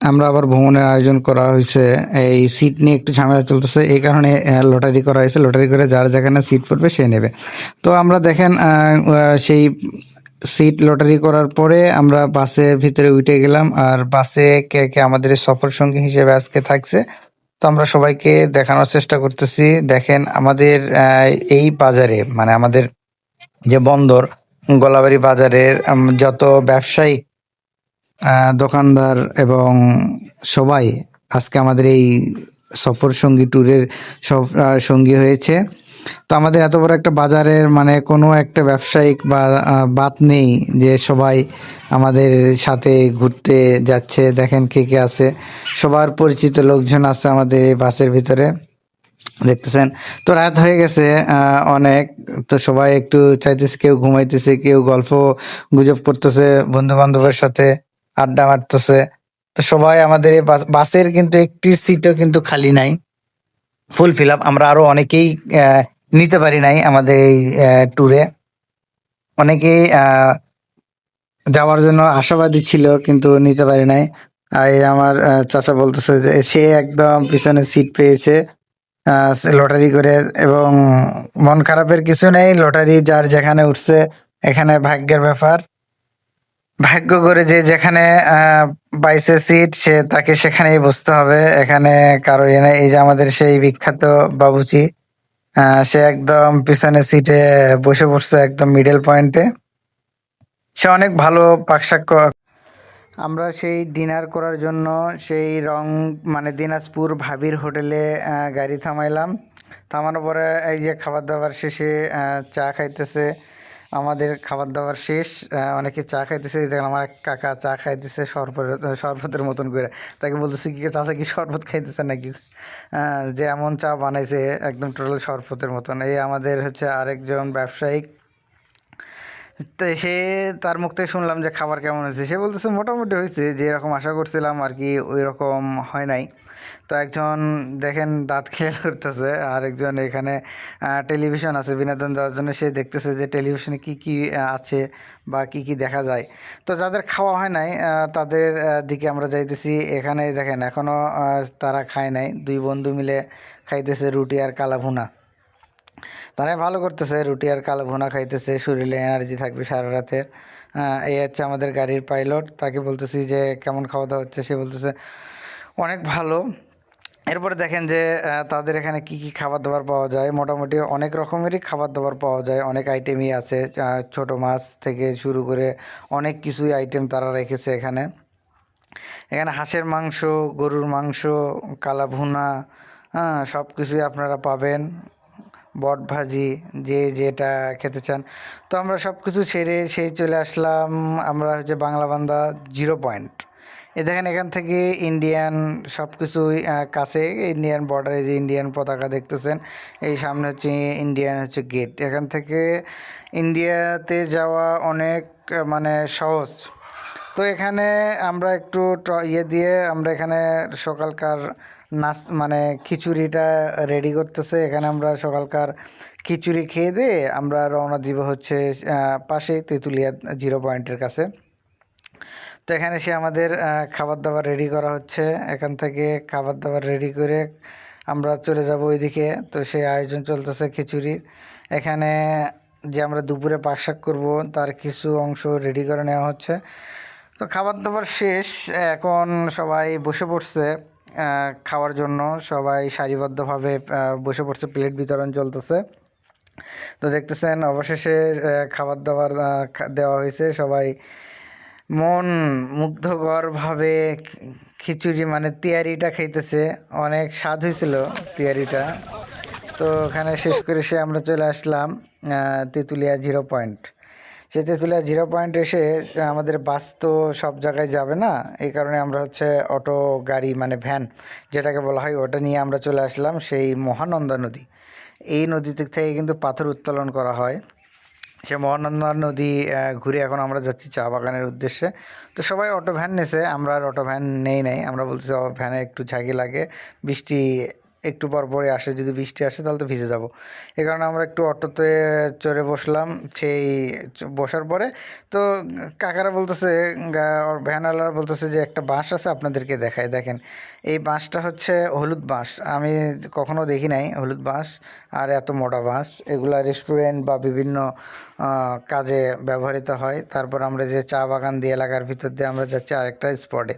আমরা আবার ভ্রমণের আয়োজন করা হয়েছে। এই সিট নিয়ে একটু ঝামেলা চলতেছে। এই কারণে লটারি করা হয়েছে। লটারি করে যার যেখানে সিট পড়বে সে নেবে। তো আমরা দেখেন সেই সিট লটারি করার পরে আমরা বাসের ভিতরে উঠে গেলাম। আর বাসে কে কে আমাদের সফর সঙ্গী হিসেবে আজকে থাকছে। তো আমরা সবাইকে দেখানোর চেষ্টা করতেছি। দেখেন আমাদের এই বাজারে মানে আমাদের যে বন্দর গলাবাড়ি বাজারের যত ব্যবসায়ী আহ, দোকানদার এবং সবাই আজকে আমাদের এই সফর সঙ্গী ট্যুরের সব সঙ্গী হয়েছে। তো আমাদের এত বড় একটা বাজারের মানে কোনো একটা ব্যবসায়িক বা বাত নেই যে সবাই আমাদের সাথে ঘুরতে যাচ্ছে, দেখেন কে কে আছে। সবার পরিচিত লোকজন আছে আমাদের এই বাসের ভিতরে, দেখতেছেন। তো রাত হয়ে গেছে অনেক। তো সবাই একটু চাইতেছে, কেউ ঘুমাইতেছে, কেউ গল্প গুজব করতেছে বন্ধু বান্ধবের সাথে। আড্ডা মারতেছে। তো সবাই আমাদের বাসের কিন্তু একটি সিটও কিন্তু খালি নাই। ফুল ফিল আপ আমরা আরও অনেকেই নিতে পারি নাই আমাদের এই ট্যুরে অনেকেই যাওয়ার জন্য আশাবাদী ছিল কিন্তু নিতে পারি নাই। আর আমার চাচা বলতেছে যে সে একদম পিছনে সিট পেয়েছে লটারি করে এবং মন খারাপের কিছু নেই। লটারি যার যেখানে উঠছে, এখানে ভাগ্যের ব্যাপার। ভাগ্য করে যে যেখানে পাইছে সিট, সে তাকে সেখানেই বসতে হবে। এখানে কারও ইয়ে নেই। এই যে আমাদের সেই বিখ্যাত বাবুচি সে একদম পিছনে সিটে বসে পড়ছে একদম মিডল পয়েন্টে সে অনেক ভালো পাকশাক আমরা সেই ডিনার করার জন্য সেই রং মানে দিনাজপুর ভাবির হোটেলে গাড়ি থামাইলাম। থামানোর পরে এই যে খাবার দাবার শেষে চা খাইতেছে। আমাদের খাবার দাবার শেষ অনেকে চা খাইতেছে দেখলাম আমার কাকা চা খাইতেছে শরবত, শরবতের মতন করে। তাকে বলতেছে, কি চাচা, কি শরবত খাইতেছে নাকি? যে এমন চা বানাইছে, একদম টোটাল শরবতের মতন। এই আমাদের হচ্ছে আরেকজন ব্যবসায়িক। তো সে তার মুখ থেকে শুনলাম যে খাবার কেমন হয়েছে। সে বলতেছে, মোটামুটি হয়েছে, যেরকম আশা করছিলাম আর কি ওই রকম হয় নাই। তো একজন দেখেন দাঁত খেয়াল করতেছে আর একজন এখানে টেলিভিশন আছে, বিনোদন দেওয়ার জন্য সে দেখতেছে যে টেলিভিশনে কি কি আছে বা কি কি দেখা যায়। তো যাদের খাওয়া হয় নাই তাদের দিকে আমরা যাইতেছি। এখানে দেখেন এখনও তারা খায় নাই। দুই বন্ধু মিলে খাইতেছে রুটি আর কালা ভুনা। তারাই ভালো করতেছে, রুটি আর কালো ভুনা খাইতেছে, শরীরে এনার্জি থাকবে সারা রাতের। এই হচ্ছে আমাদের গাড়ির পাইলট তাকে বলতেছি যে কেমন খাওয়া দাওয়া হচ্ছে? সে বলতেছে, অনেক ভালো। এরপরে দেখেন যে তাদের এখানে কি কি খাবার দাবার পাওয়া যায়? মোটামুটি অনেক রকমেরই খাবার দাবার পাওয়া যায়। অনেক আইটেমই আছে ছোট মাছ থেকে শুরু করে অনেক কিছুই আইটেম তারা রেখেছে এখানে। এখানে হাঁসের মাংস, গরুর মাংস কালা ভুনা হ্যাঁ সব কিছুই আপনারা পাবেন। বট ভাজি, যে যেটা খেতে চান। তো আমরা সব কিছু ছেড়ে, সেই চলে আসলাম, আমরা হচ্ছে বাংলা বান্দা জিরো পয়েন্ট এ দেখেন এখান থেকে ইন্ডিয়ান সব কিছুই কাছে ইন্ডিয়ান বর্ডারে যে ইন্ডিয়ান পতাকা দেখতেছেন, এই সামনে হচ্ছে ইন্ডিয়ান হচ্ছে গেট এখান থেকে ইন্ডিয়াতে যাওয়া অনেক মানে সহজ। তো এখানে আমরা একটু ইয়ে দিয়ে আমরা এখানে সকালকার নাচ মানে খিচুড়িটা রেডি করতেছে। এখানে আমরা সকালকার খিচুড়ি খেয়ে দিয়ে আমরা রওনা দিব হচ্ছে পাশেই তেঁতুলিয়া জিরো পয়েন্টের কাছে। তো এখানে সে আমাদের খাবার দাবার রেডি করা হচ্ছে। এখান থেকে খাবার দাবার রেডি করে আমরা চলে যাব ওইদিকে। তো সেই আয়োজন চলতেছে খিচুড়ির। এখানে যে আমরা দুপুরে পাকশাক করব, তার কিছু অংশ রেডি করে নেওয়া হচ্ছে। তো খাবার দাবার শেষ। এখন সবাই বসে পড়ছে খাওয়ার জন্য। সবাই সারিবদ্ধভাবে বসে পড়ছে প্লেট বিতরণ চলতেছে। তো দেখতেছেন, অবশেষে খাবার দাবার দেওয়া হয়েছে। সবাই মন মুগ্ধকরভাবে খিচুড়ি মানে তিয়ারিটা খাইতেছে। অনেক স্বাদ হয়েছিল তিয়ারিটা। তো ওখানে শেষ করে সে আমরা চলে আসলাম তেঁতুলিয়া জিরো পয়েন্ট। সে তেঁতুলিয়া জিরো পয়েন্ট এসে আমাদের বাস তো সব জায়গায় যাবে না, এই কারণে আমরা হচ্ছে অটো, গাড়ি মানে ভ্যান, যেটাকে বলা হয়, ওটা নিয়ে আমরা চলে আসলাম সেই মহানন্দা নদী। এই নদী থেকে কিন্তু পাথর উত্তোলন করা হয়। সে মহানন্দা নদী ঘুরে এখন আমরা যাচ্ছি চা বাগানের উদ্দেশ্যে। তো সবাই অটো ভ্যান নেছে আমরা আর অটো ভ্যান নেই নাই। আমরা বলছি "ও, ভ্যানে একটু ঝাঁকি লাগে বৃষ্টি একটু পর পরে আসে, যদি বৃষ্টি আসে তাহলে তো ভিজে যাব। এই কারণে আমরা একটু অটোতে চড়ে বসলাম, সেই বসার পরে তো কাকারা বলতেছে ভ্যানওয়ালারা বলতেছে যে একটা বাঁশ আছে আপনাদেরকে দেখায় দেখেন। এই বাঁশটা হচ্ছে হলুদ বাঁশ। আমি কখনো দেখি নাই হলুদ বাঁশ, আর এত মোটা বাঁশ। এগুলা রেস্টুরেন্ট বা বিভিন্ন কাজে ব্যবহৃত হয়। তারপর আমরা যে চা বাগান দিয়ে এলাকার ভিতর দিয়ে আমরা যাচ্ছি আরেকটা স্পটে।